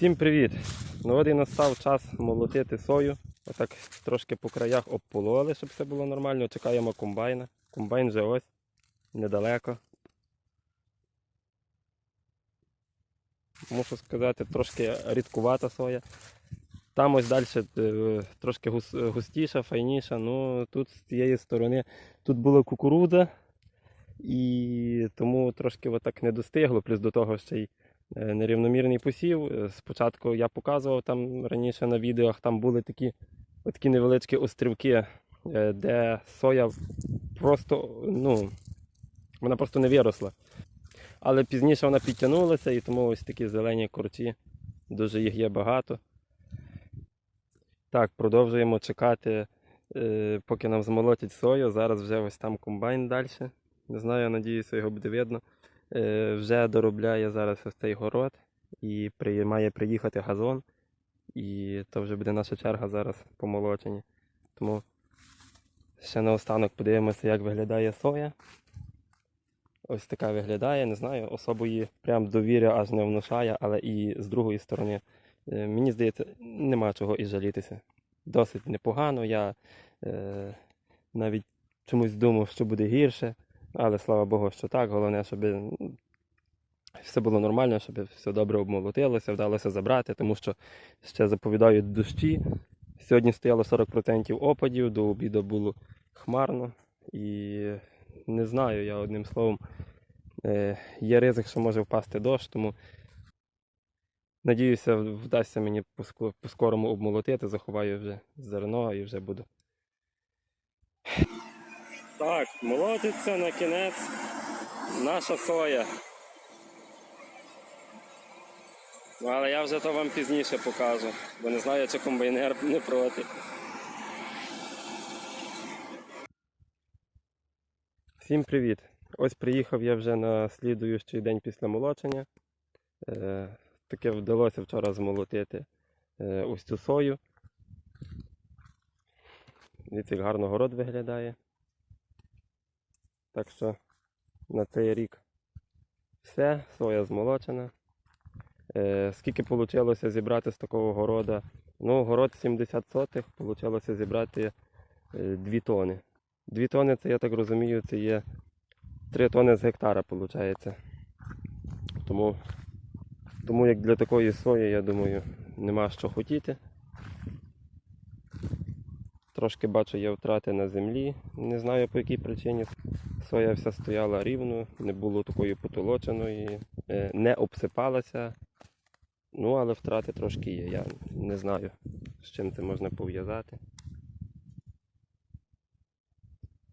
Всім привіт! Ну от і настав час молотити сою. Отак трошки по краях обпололи, щоб все було нормально. Чекаємо комбайна. Комбайн вже ось недалеко. Мушу сказати, трошки рідкувата соя. Там ось далі е, трошки густіша, файніша. Ну тут з цієї сторони тут була кукурудза, і тому трошки отак не достигло, плюс до того ще й нерівномірний посів. Е, Спочатку я показував там раніше на відео, там були такі, такі невеличкі острівки, е, де соя просто, ну, вона просто не виросла. Але пізніше вона підтягнулася, і тому ось такі зелені корчі, дуже їх є багато. Так, продовжуємо чекати, е, поки нам змолотять сою. Зараз вже ось там комбайн далі. Не знаю, надіюся, його буде видно. Е, вже доробляє зараз ось цей город і має приїхати газон. І то вже буде наша черга зараз по молоченні. Тому ще наостанок подивимося, як виглядає соя. Ось така виглядає, не знаю, особої прям довіря аж не внушає, але і з другої сторони, е, мені здається, нема чого і жалітися. Досить непогано. Я е, навіть чомусь думав, що буде гірше. Але слава Богу, що так. Головне, щоб все було нормально, щоб все добре обмолотилося, вдалося забрати, тому що ще заповідають дощі. Сьогодні стояло 40% опадів, до обіду було хмарно. І не знаю, я одним словом, е, є ризик, що може впасти дощ, тому надіюся, вдасться мені по-ско- по-скорому обмолотити, заховаю вже зерно і вже буду. Так, молотиться на кінець наша соя. Але я вже то вам пізніше покажу, бо не знаю, чи комбайнер не проти. Всім привіт! Ось приїхав я вже на слідуючий день після молочення. Е, таке вдалося вчора змолотити е, ось цю сою. Дивіться, як гарно город виглядає. Так що на цей рік все, соя змолочена. Е, скільки вийшло зібрати з такого города? Ну, город 70 сотих, вийшло зібрати е, 2 тони. 2 тони, це я так розумію, це є 3 тони з гектара, виходить. Тому, тому як для такої сої, я думаю, нема що хотіти. Трошки бачу, є втрати на землі. Не знаю по якій причині. Соя вся стояла рівно, не було такої потолоченої, е, не обсипалася. Ну, але втрати трошки є. Я не знаю, з чим це можна пов'язати.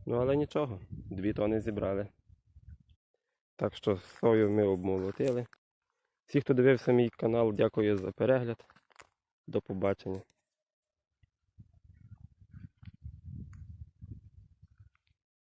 Ну, але нічого, дві тони зібрали. Так що сою ми обмолотили. Всі, хто дивився мій канал, дякую за перегляд. До побачення.